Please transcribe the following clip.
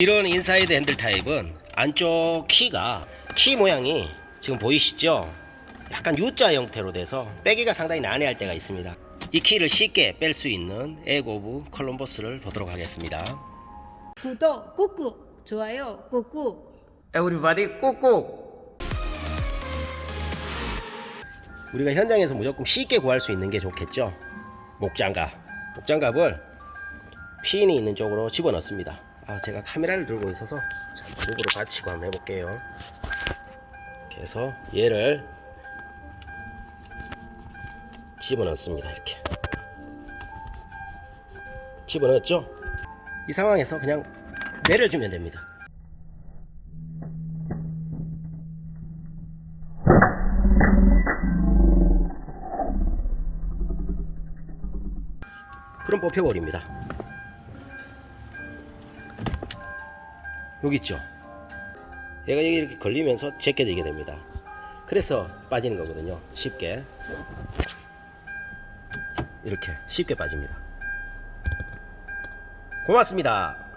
이런 인사이드 핸들 타입은 안쪽 키가 키 모양이 지금 보이시죠? 약간 U자 형태로 돼서 빼기가 상당히 난해할 때가 있습니다. 이 키를 쉽게 뺄 수 있는 에고브 컬럼버스를 보도록 하겠습니다. 구독 꾹꾹 좋아요 꾹꾹 에브리바디 꾹꾹 우리가 현장에서 무조건 쉽게 구할 수 있는 게 좋겠죠 목장갑 목장갑을 핀이 있는 쪽으로 집어넣습니다 아 제가 카메라를 들고 있어서 잠깐 누구로 받치고 한번 해볼게요. 이렇게 해서 얘를 집어넣습니다 이렇게. 집어넣었죠? 이 상황에서 그냥 내려주면 됩니다. 그럼 뽑혀버립니다. 여기 있죠? 얘가 여기 이렇게 걸리면서 제껴지게 됩니다. 그래서 빠지는 거거든요. 쉽게. 이렇게 쉽게 빠집니다. 고맙습니다.